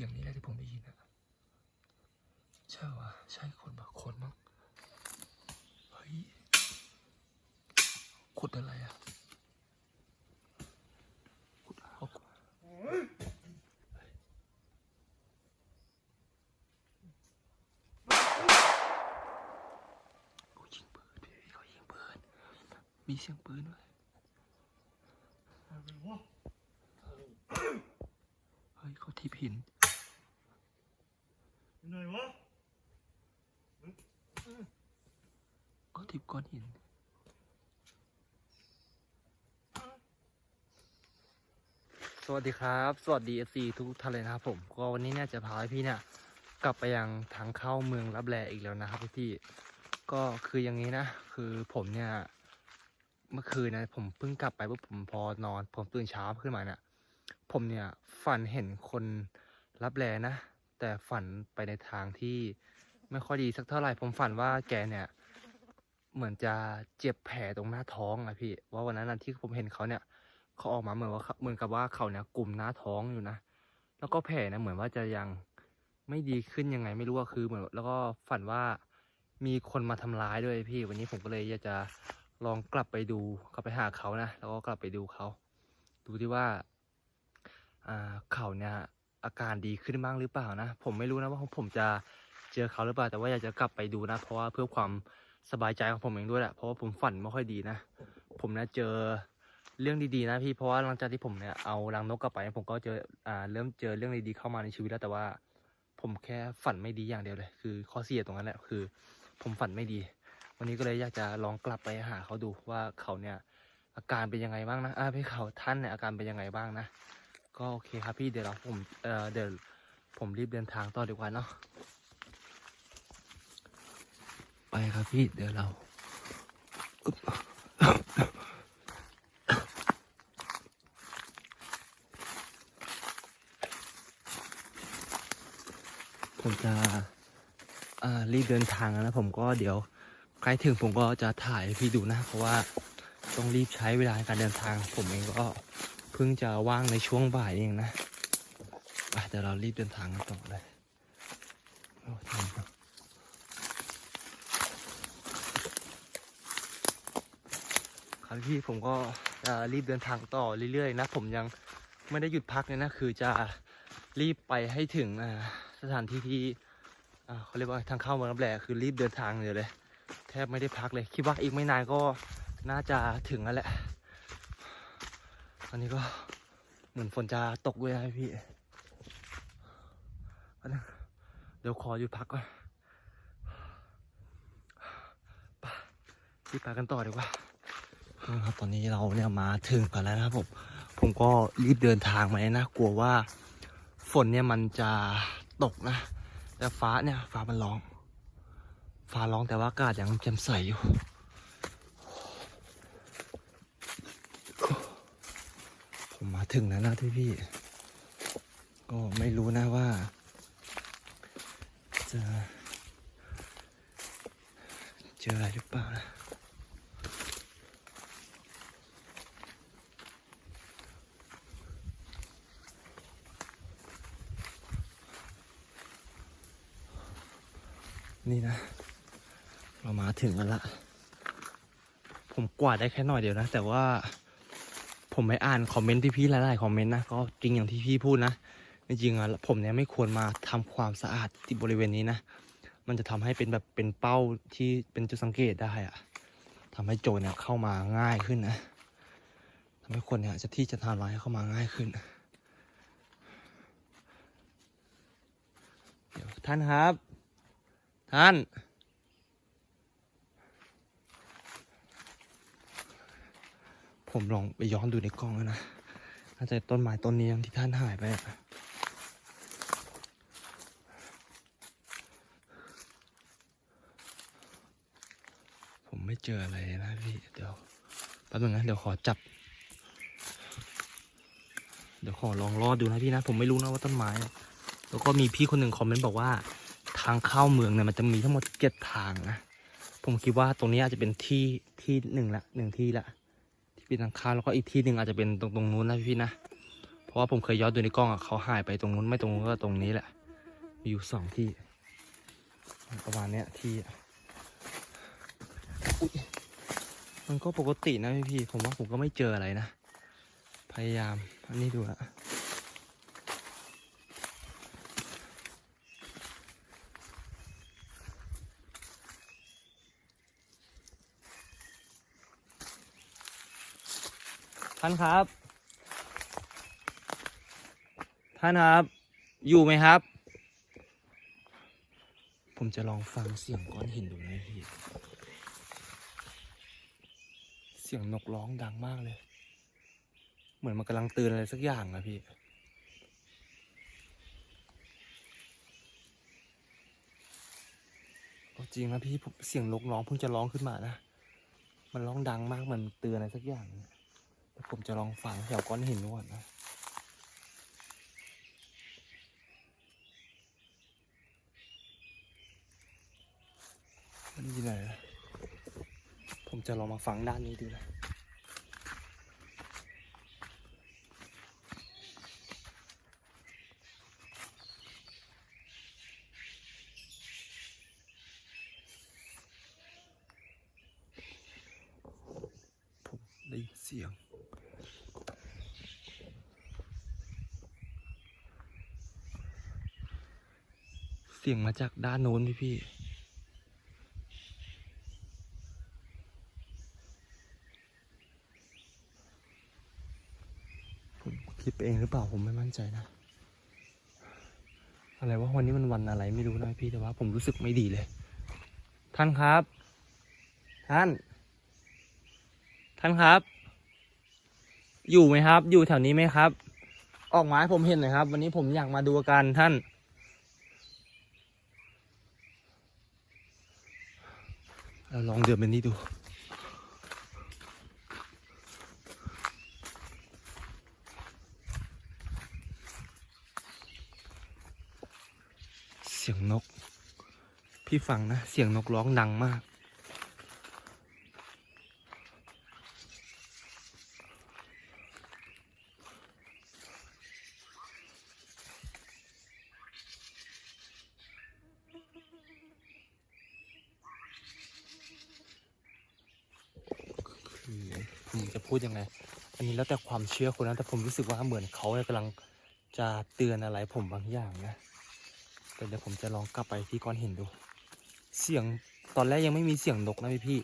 สียงนี้แหละที่ผมได้ยินอะใช่วะใช่คนปะคนมั้งเฮ้ยขุดอะไรอะขุดเอาเขายิงปืนพี่เขายิงปืนมีเสียงปืนด้วยเฮ้ยเขาทีบหินวะ ก็ ทิบก้อนหินสวัสดีครับ สวัสดีเอซีทุกท่านเลยนะครับผม ก็วันนี้เนี่ยจะพาพี่เนี่ย กลับไปยังทางเข้าเมืองรับแลอีกแล้วนะครับพี่ๆก็คืออย่างนี้นะ คือผมเนี่ยเมื่อคืนนะผมเพิ่งกลับไปปุ๊บผมพอนอน ผมตื่นเช้าขึ้นมาเนี่ยผมเนี่ยฝันเห็นคนรับแลนะ แต่ฝันไปในทางที่ไม่ค่อยดีสักเท่าไหร่ ผมฝันว่าแกเนี่ย เหมือนจะเจ็บแผลตรงหน้าท้องอะพี่ ว่าวันนั้นนะที่ผมเห็นเขาเนี่ยเขาออกมาเหมือนว่าเหมือนกับว่าเขาเนี่ยกลุ่มหน้าท้องอยู่นะแล้วก็แผลนะเหมือนว่าจะยังไม่ดีขึ้นยังไงไม่รู้ว่าคือเหมือนแล้วก็ฝันว่ามีคนมาทำร้ายด้วยพี่ วันนี้ผมก็เลยอยากจะลองกลับไปดูกลับไปหาเขานะแล้วก็กลับไปดูเขาดูที่ว่าอ่าเขาเนี่ยอาการดีขึ้นบ้างหรือเปล่านะ ผมไม่รู้นะว่าผมจะเจอเขาหรือเปล่า แต่ว่าอยากจะกลับไปดูนะ เพราะว่าเพื่อความ สบายใจของผมเองด้วยแหละเพราะว่าผมฝันไม่ค่อยดีนะ ผมนะเจอเรื่องดีๆนะพี่เพราะว่าหลังจากที่ผมเนี่ยเอารังนกกลับไปผมก็เจออ่าเริ่มเจอเรื่องดีๆเข้ามาในชีวิตแล้วแต่ว่า ผมแค่ฝันไม่ดีอย่างเดียวเลย คือข้อเสียตรงนั้นแหละคือ ผมฝันไม่ดี วันนี้ก็เลยอยากจะลองกลับไปหาเขาดูว่าเขาเนี่ยอาการเป็นยังไงบ้างนะอ่าพี่เขาท่านเนี่ยอาการเป็นยังไงบ้างนะก็โอเคครับพี่เดี๋ยวเราผมเอ่อเดี๋ยวผมรีบเดินทางต่อดีกว่าเนาะ ครับพี่เดี๋ยวเราผมจะรีบเดินทางแล้วนะผมก็เดี๋ยวใกล้ถึงผมก็จะถ่ายพี่ดูนะเพราะว่าต้องรีบใช้เวลาในการเดินทาง ผมเองก็เพิ่งจะว่างในช่วงบ่ายเองนะเดี๋ยวเรารีบเดินทางกันต่อเลยโอ้ทำครับครับ พี่ผมก็รีบเดินทางต่อเรื่อยๆนะ ผมยังไม่ได้หยุดพักเลยนะ คือจะรีบไปให้ถึงสถานที่ที่เขาเรียกว่าทางเข้าเมืองรับแลคือรีบเดินทางเลยเลย แทบไม่ได้พักเลย คิดว่าอีกไม่นานก็น่าจะถึงแล้วแหละ ตอนนี้ก็เหมือนฝนจะตกด้วยนะพี่เดี๋ยวขอหยุดพักก่อนไปรีบไปกันต่อดีกว่า ครับตอนนี้เราเนี่ยมาถึงกันแล้วนะครับผมผมก็รีบเดินทางมาเลยนะกลัวว่าฝนเนี่ยมันจะตกนะ แต่ฟ้าเนี่ยฟ้ามันร้อง ฟ้าร้องแต่ว่าอากาศยังแจ่มใสอยู่ผมมาถึงแล้วนะที่พี่ ก็ไม่รู้นะว่า จะเจออะไรหรือเปล่านะ นี่นะ เรามาถึงกันละผมกวาดได้แค่หน่อยเดียวนะ แต่ว่าผมไม่อ่านคอมเมนต์ที่พี่หลายๆคอมเมนต์นะก็จริงอย่างที่พี่พูดนะจริงๆอะผมเนี่ยไม่ควรมาทำความสะอาดที่บริเวณนี้นะ มันจะทำให้เป็นแบบเป็นเป้าที่เป็นจุดสังเกตได้อะทำให้โจรเนี่ยเข้ามาง่ายขึ้นนะทำให้คนเนี่ยจะที่จะทำร้ายเข้ามาง่ายขึ้นเดี๋ยวท่านครับ ท่าน ผมลองไปย้อนดูในกล้องแล้วนะน่าจะต้นไม้ต้นนี้ที่ท่านหายไปผมไม่เจออะไรนะพี่ เดี๋ยวแป๊บนึงนะเดี๋ยวขอจับ เดี๋ยวขอลองรอดดูนะพี่นะ ผมไม่รู้นะว่าต้นไม้ แล้วก็มีพี่คนหนึ่งคอมเมนต์บอกว่าางเข้าเมืองเนี่ยมันจะมีทั้งหมดเจ็ดทางนะ ผมคิดว่าตรงนี้อาจจะเป็นที่ที่หนึ่งละหนึ่งที่ละ ที่เป็นทางเข้าแล้วก็อีกที่หนึ่งอาจจะเป็นตรงตรงนู้นนะพี่ๆนะ เพราะว่าผมเคยย้อนดูในกล้องอะเขาหายไปตรงนู้นไม่ตรงนู้นก็ตรงนี้แหละ มีอยู่สองที่ ประมาณเนี้ยที่มันก็ปกตินะพี่พี่ผมว่าผมก็ไม่เจออะไรนะ พยายามอันนี้ดูอะานครับ ท่านครับ อยู่ไหมครับ ผมจะลองฟังเสียงก้อนหินดูนะพี่ เสียงนกร้องดังมากเลย เหมือนมันกำลังเตือนอะไรสักอย่างอะพี่จริงนะพี่เสียงนกร้องเพิ่งจะร้องขึ้นมานะ มันร้องดังมากเหมือนเตือนอะไรสักอย่างเดี๋ย ผมจะลองฟังแถวก้อนหินก่อนนะมันอยู่ไหนนะผมจะลองมาฟังด้านนี้ดูนะผมได้ยินเสียง สียงมาจากด้านโน้นพี่พี่ผมคิดไปเองหรือเปล่าผมไม่มั่นใจนะ อะไรว่าวันนี้มันวันอะไรไม่รู้นะพี่แต่ว่าผมรู้สึกไม่ดีเลย ท่านครับ ท่าน ท่านครับ อยู่ไหมครับ อยู่แถวนี้ไหมครับ ออกมาให้ผมเห็นหน่อยครับ วันนี้ผมอยากมาดูอาการท่าน เราลองเดินไปนี่ดู เสียงนก พี่ฟังนะ เสียงนกร้องดังมาก คือผมจะพู ดยังไงอันนี้แล้วแต่ความเชื่อคนนะแต่ผมรู้สึกว่าเหมือนเขากำลังจะเตือนอะไรผมบางอย่างนะแต่เดี๋ยวผมจะลองกลับไปที่ก้อนหินดู เสียงตอนแรกยังไม่มีเสียงนกนะพี่พี่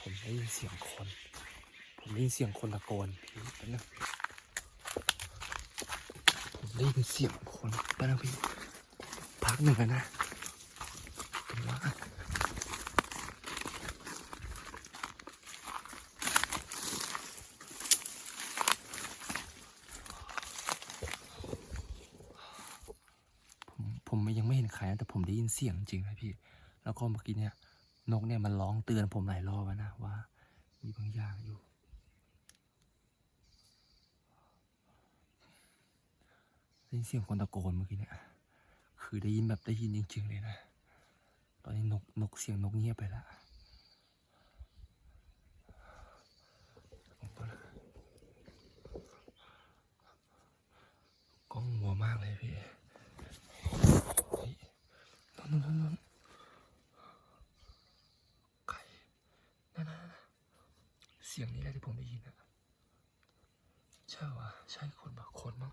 ผมได้ยินเสียงคน ผมได้ยินเสียงคนตะโกนพี่แป๊บนึงผมได้ยินเสียงคนแป๊บนึงพี่พักหนึ่งกันนะผมว่าผมผมยังไม่เห็นใครนะแต่ผมได้ยิน เสียงจริงนะพี่ แล้วก็เมื่อกี้เนี่ยนกเนี่ยมันร้องเตือนผมหลายรอบแล้วนะว่า มีบางอย่างอยู่ ได้ยินเสียงคนตะโกนเมื่อกี้เนี่ย คือได้ยินแบบได้ยินจริงๆเลยนะ ตอนนี้นกนกเสียงนกเงียบไปแล้วกล้องมัวมากเลยพี่เฮ้ยนั่นนั่นนั่นใครนั่นนั่นนั่นเสียงนี้แหละที่ผมได้ยินอะใช่วะใช่คนบางคนมั้ง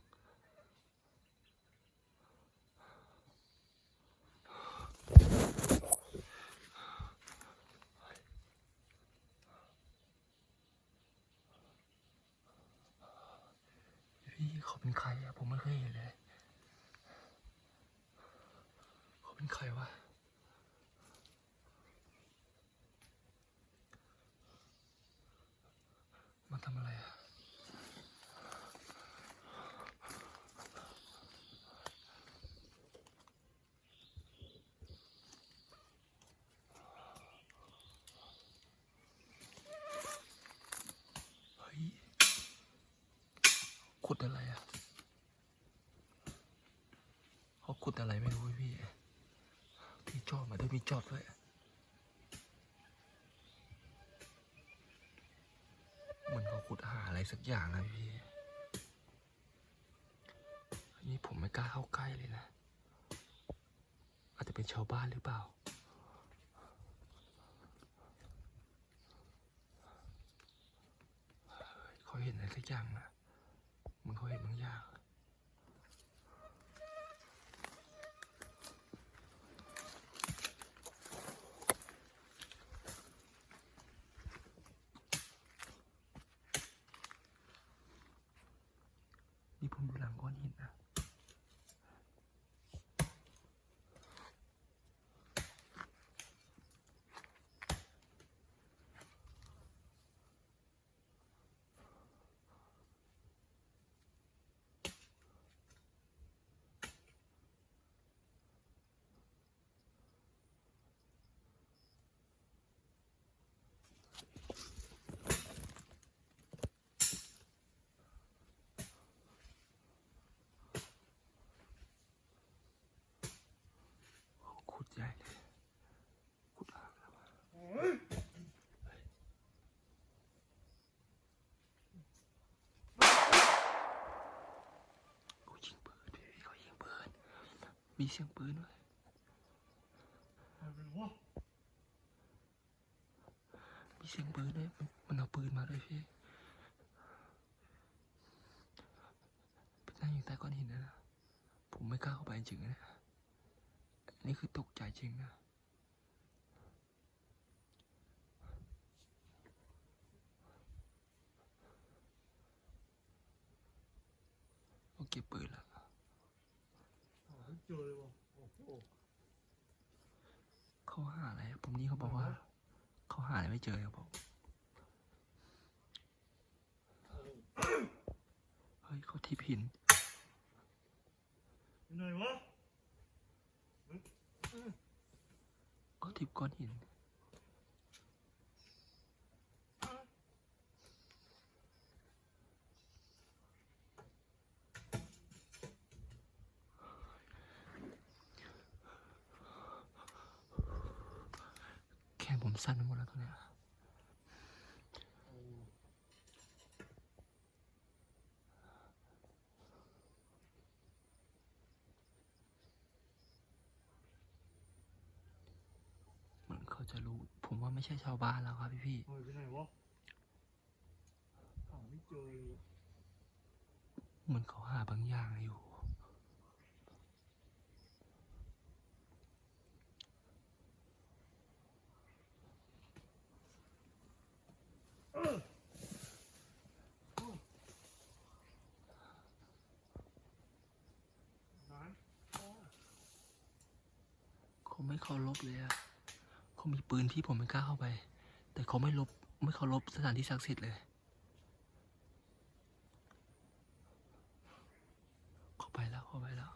พี่เขาเป็นใครอะผมไม่เคยเห็นเลยเขาเป็นใครวะมาทำอะไรอะ ขุดอะไรอะเขาขุดอะไรไม่รู้พี่ พี่จอดมาด้วยมีจอดด้วยสักอย่างนะพี่นนี้ผมไม่กล้าเข้าใกล้เลยนะ อาจจะเป็นชาวบ้านหรือเปล่าเขาเห็นอะไรสักอย่างนะ มันเขาเห็นบางอย่าง นี่ผมดูหลังก้อนหินนะ ขุด ใหญ่เลยขุดอ่างแล้วอะเขายิงปืนพี่เขายิงปืน มีเสียงปืนด้วยมีเสียงปืนด้วยมันเอาปืนมาด้วยพี่นั่งอยู่ใต้ก้อนหินนะ ผมไม่กล้าเข้าไปจริงๆนะ นนี้คือตกใจจริงนะโอเคปืนแล้วเจอเลยว่ะโอ้โหเขาหาอะไรอะผมนี่เขาบอกว่า เขาหาอะไรไม่เจอครับผมเฮ้ยเขาทิพหินอยู่ไหนวะ เขาทิพก้อนหินแค่ผมสั้นไปหมดแล้วตอนเนี้ย เหมือนเขาจะรู้ ผมว่าไม่ ใช่ชาวบ้านแล้วครับพี่พี่หายไปไหนวะหาไม่เจอเลยๆเหมือนเขาหาบางอย่างอยู่นานเขาไม่เคารพเลยอะ เขามีปืนที่ผมไม่กล้าเข้าไป แต่เขาไม่ลบไม่เคารพสถานที่ศักดิ์สิทธิ์เลยเข้าไปแล้วเข้าไปแล้ว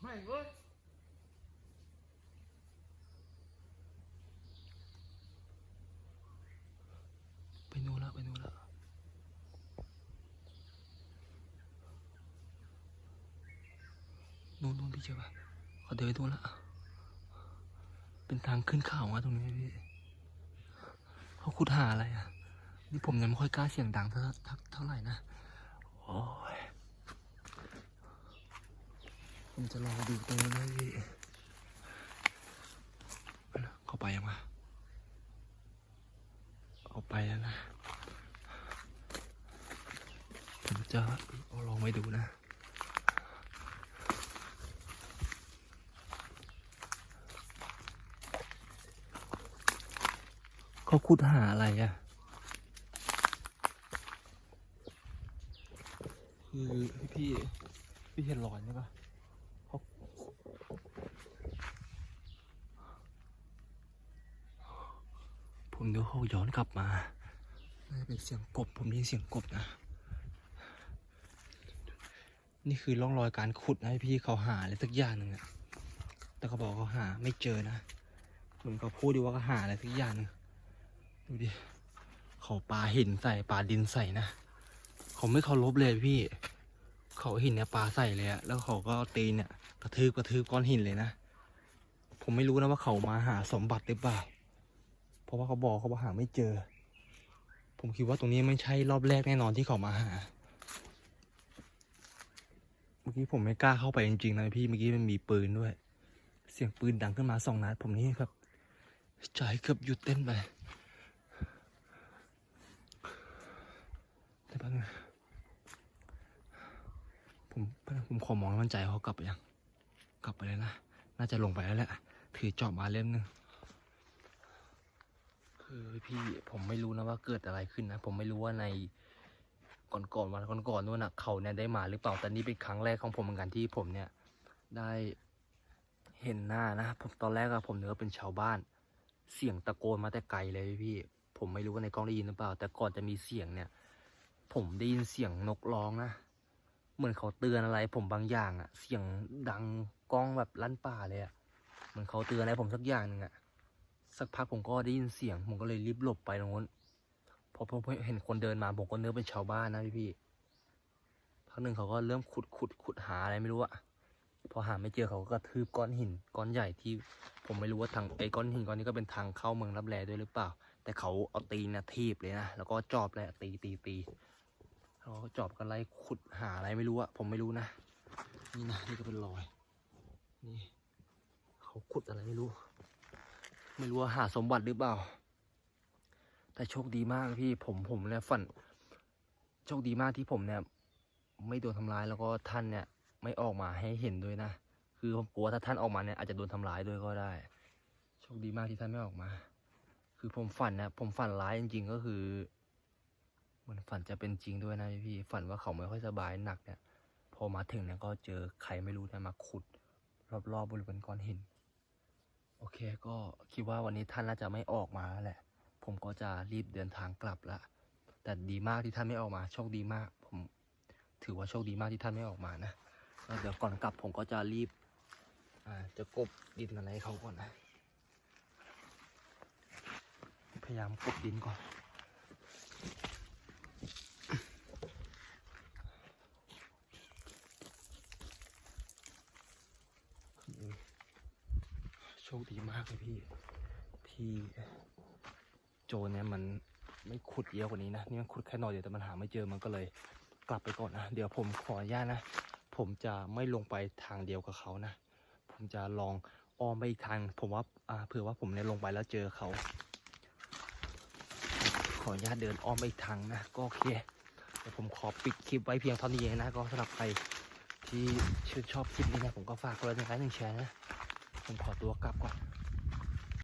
ไม่เว้ยไปนู่นแล้วไปนู่นแล้ว นู่นนู่นพี่เจอปะขาเดินไปนู่นแล้วเป็นทางขึ้นเขาอะตรงนี้พี่เขาขุดหาอะไรอะนี่ผมยังไม่ค่อยกล้าเสียงดังเท่าเท่าไหร่นะโอ้ยผมจะลองดูตรงนี้เลยพี่เอานะเข้าไปยังวะเอาไปแล้วนะผมจะเอาลองไปดูนะ เขาขุดหาอะไรอะ่ะคือพี่พี่เห็นรอยไหมปะเขาผมดูเขาย้อนกลับมาน่าจะเป็นเสียงกบ ผมได้ยินเสียงกบนะ นี่คือร่องรอยการขุดนะให้พี่เขาหาอะไรสักอย่างหนึ่งอะแต่เขาบอกเขาหาไม่เจอนะ เหมือนเขาพูดดีว่าเขาหาอะไรสักอย่างหนึง ดูดิเขาปาหินใส่ปาดินใส่นะเขาไม่เคารพเลยพี่ เขาหินเนี่ยปลาใส่เลยอะแล้วเขาก็เตีนเนี่ยกระทืบกระทืบก้อนหินเลยนะผมไม่รู้นะว่าเขามาหาสมบัติหรือเปล่า เพราะว่าเขาบอกเขาว่าหาไม่เจอ ผมคิดว่าตรงนี้ไม่ใช่รอบแรกแน่นอนที่เขามาหา เมื่อกี้ผมไม่กล้าเข้าไปจริงๆนะพี่ เมื่อกี้มันมีปืนด้วย เสียงปืนดังขึ้นมาสองนัดผมนี่แบบใจเกือบหยุดเต้นไป แต่แป๊บนึงผมผมขอมองมั่นใจเขากลับไปยัง กลับไปเลยนะ น่าจะลงไปแล้วแหละ ถือจอบมาเล่มหนึ่งคือพี่ผมไม่รู้นะว่าเกิดอะไรขึ้นนะ ผมไม่รู้ว่าในก่อนก่อนวันก่อนๆนู่นนะเขาเนี่ยได้มาหรือเปล่า แต่นี่เป็นครั้งแรกของผมเหมือนกันที่ผมเนี่ย ได้เห็นหน้านะ ผมตอนแรกอะผมเนึกว่าเป็นชาวบ้าน เสียงตะโกนมาแต่ไกลเลยพี่ ผมไม่รู้ว่าในกล้องได้ยินหรือเปล่า แต่ก่อนจะมีเสียงเนี่ย ผมได้ยินเสียงนกร้องนะ เหมือนเขาเตือนอะไร ผมบางอย่างอะเสียงดังก้องแบบลั่นป่าเลยอะเหมือนเขาเตือนอะไรผมสักอย่างหนึ่งอะสักพักผมก็ได้ยินเสียง ผมก็เลยรีบหลบไปตรงนู้นพอผมเห็นคนเดินมาผมก็เนื้อเป็นชาวบ้านนะพี่พี่พักหนึ่งเขาก็เริ่มขุดขุดขุดหาอะไรไม่รู้อะพอหาไม่เจอเขาก็กระทืบก้อนหินก้อนใหญ่ที่ ผมไม่รู้ว่าทางไอ้ก้อนหินก้อนนี้ก็เป็นทางเข้าเมืองรับแลด้วยหรือเปล่า แต่เขาเอาตีนนะทีบเลยนะแล้วก็จอบเลยตีตีตี เราจอบกันไล่ขุดหาอะไรไม่รู้อะผมไม่รู้นะ นี่นะนี่ก็เป็นรอย นี่เขาขุดอะไรไม่รู้ ไม่รู้ว่าหาสมบัติหรือเปล่า แต่โชคดีมากพี่ผมผมเนี่ยฝัน โชคดีมากที่ผมเนี่ย ไม่โดนทำร้ายแล้วก็ท่านเนี่ย ไม่ออกมาให้เห็นด้วยนะ คือผมกลัวถ้าท่านออกมาเนี่ยอาจจะโดนทำร้ายด้วยก็ได้ โชคดีมากที่ท่านไม่ออกมา คือผมฝันนะผมฝันร้ายจริงๆก็คือ เหมือนฝันจะเป็นจริงด้วยนะพี่ฝันว่าเขาไม่ค่อยสบายหนักเนี่ย พอมาถึงเนี่ยก็เจอใครไม่รู้เนี่ยมาขุด รอบๆบริเวณก้อนหิน โอเคก็คิดว่าวันนี้ท่านน่าจะไม่ออกมาแล้วแหละ ผมก็จะรีบเดินทางกลับละแต่ดีมากที่ท่านไม่ออกมาโชคดีมาก ผมถือว่าโชคดีมากที่ท่านไม่ออกมานะแล้วเดี๋ยวก่อนกลับผมก็จะรีบอ่าจะกบดินอะไรเขาก่อนนะ พยายามกบดินก่อน คดีมากเลยพี่ ที่โจเนี่ยมันไม่ขุดเยอะกว่านี้นะ นี่มันขุดแค่หน่อยเดียวแต่มันหาไม่เจอมันก็เลยกลับไปก่อนนะ เดี๋ยวผมขออนุญาตนะ ผมจะไม่ลงไปทางเดียวกับเขานะ ผมจะลองอ้อมไปอีกทาง ผมว่าอ่าเผื่อว่าผมเนี่ยลงไปแล้วเจอเขา ขออนุญาตเดินอ้อมไปอีกทางนะ ก็โอเคเดี๋ยวผมขอปิดคลิปไว้เพียงเท่านี้เองนะ ก็สำหรับใครที่ชื่นชอบคลิปนี้นะผมก็ฝากกดไลค์หนึ่งไลค์หนึ่งแชร์นะ ผมขอตัวกลับก่อน